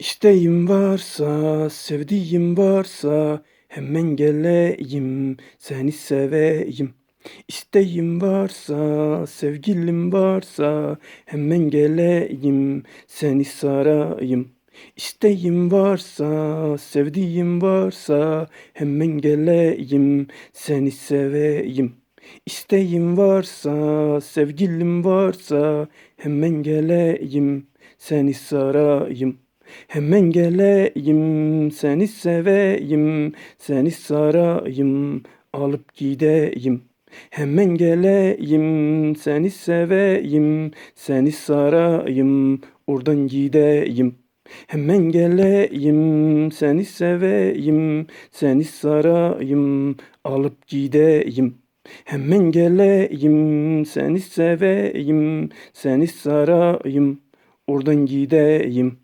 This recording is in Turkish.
İsteğim varsa, sevdiğim varsa hemen geleyim, seni seveyim. İsteğim varsa, sevgilim varsa hemen geleyim, seni sarayım. İsteğim varsa, sevdiğim varsa hemen geleyim, seni seveyim. İsteğim varsa, sevgilim varsa hemen geleyim, seni sarayım. Hemen geleyim, seni seveyim, seni sarayım, alıp gideyim. Hemen geleyim, seni seveyim, seni sarayım, oradan gideyim. Hemen geleyim, seni seveyim, seni sarayım, alıp gideyim. Hemen geleyim, seni seveyim, seni sarayım, oradan gideyim.